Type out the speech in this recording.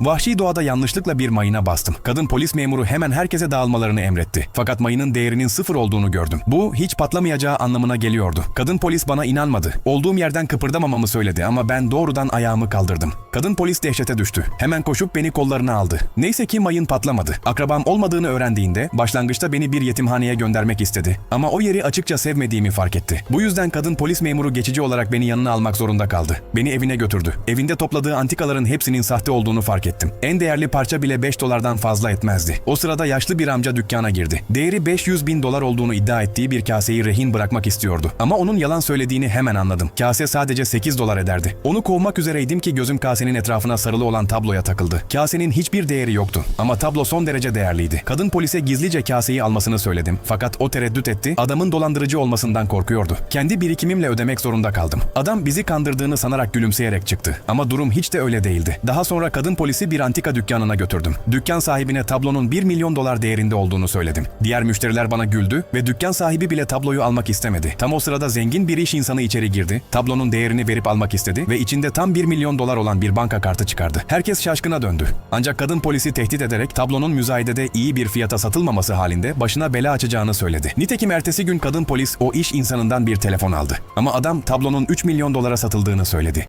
Vahşi doğada yanlışlıkla bir mayına bastım. Kadın polis memuru hemen herkese dağılmalarını emretti. Fakat mayının değerinin sıfır olduğunu gördüm. Bu hiç patlamayacağı anlamına geliyordu. Kadın polis bana inanmadı. Olduğum yerden kıpırdamamamı söyledi ama ben doğrudan ayağımı kaldırdım. Kadın polis dehşete düştü. Hemen koşup beni kollarına aldı. Neyse ki mayın patlamadı. Akrabam olmadığını öğrendiğinde başlangıçta beni bir yetimhaneye göndermek istedi. Ama o yeri açıkça sevmediğimi fark etti. Bu yüzden kadın polis memuru geçici olarak beni yanına almak zorunda kaldı. Beni evine götürdü. Evinde topladığı antikaların hepsinin sahte olduğunu fark ettim. En değerli parça bile 5 dolardan fazla etmezdi. O sırada yaşlı bir amca dükkana girdi. Değeri 500 bin dolar olduğunu iddia ettiği bir kaseyi rehin bırakmak istiyordu. Ama onun yalan söylediğini hemen anladım. Kase sadece 8 dolar ederdi. Onu kovmak üzereydim ki gözüm kasenin etrafına sarılı olan tabloya takıldı. Kasenin hiçbir değeri yoktu. Ama tablo son derece değerliydi. Kadın polise gizlice kaseyi almasını söyledim. Fakat o tereddüt etti. Adamın dolandırıcı olmasından korkuyordu. Kendi birikimimle ödemek zorunda kaldım. Adam bizi kandırdığını sanarak gülümseyerek çıktı. Ama durum hiç de öyle değildi. Daha sonra kadın polisi bir antika dükkanına götürdüm. Dükkan sahibine tablonun 1 milyon dolar değerinde olduğunu söyledim. Diğer müşteriler bana güldü ve dükkan sahibi bile tabloyu almak istemedi. Tam o sırada zengin bir iş insanı içeri girdi. Tablonun değerini verip almak istedi ve içinde tam 1 milyon dolar olan bir banka kartı çıkardı. Herkes şaşkına döndü. Ancak kadın polisi tehdit ederek tablonun müzayedede iyi bir fiyata satılmaması halinde başına bela açacağını söyledi. Nitekim ertesi gün kadın polis o iş insanından bir telefon aldı. Ama adam tablonun 3 milyon dolara satıldığını söyledi.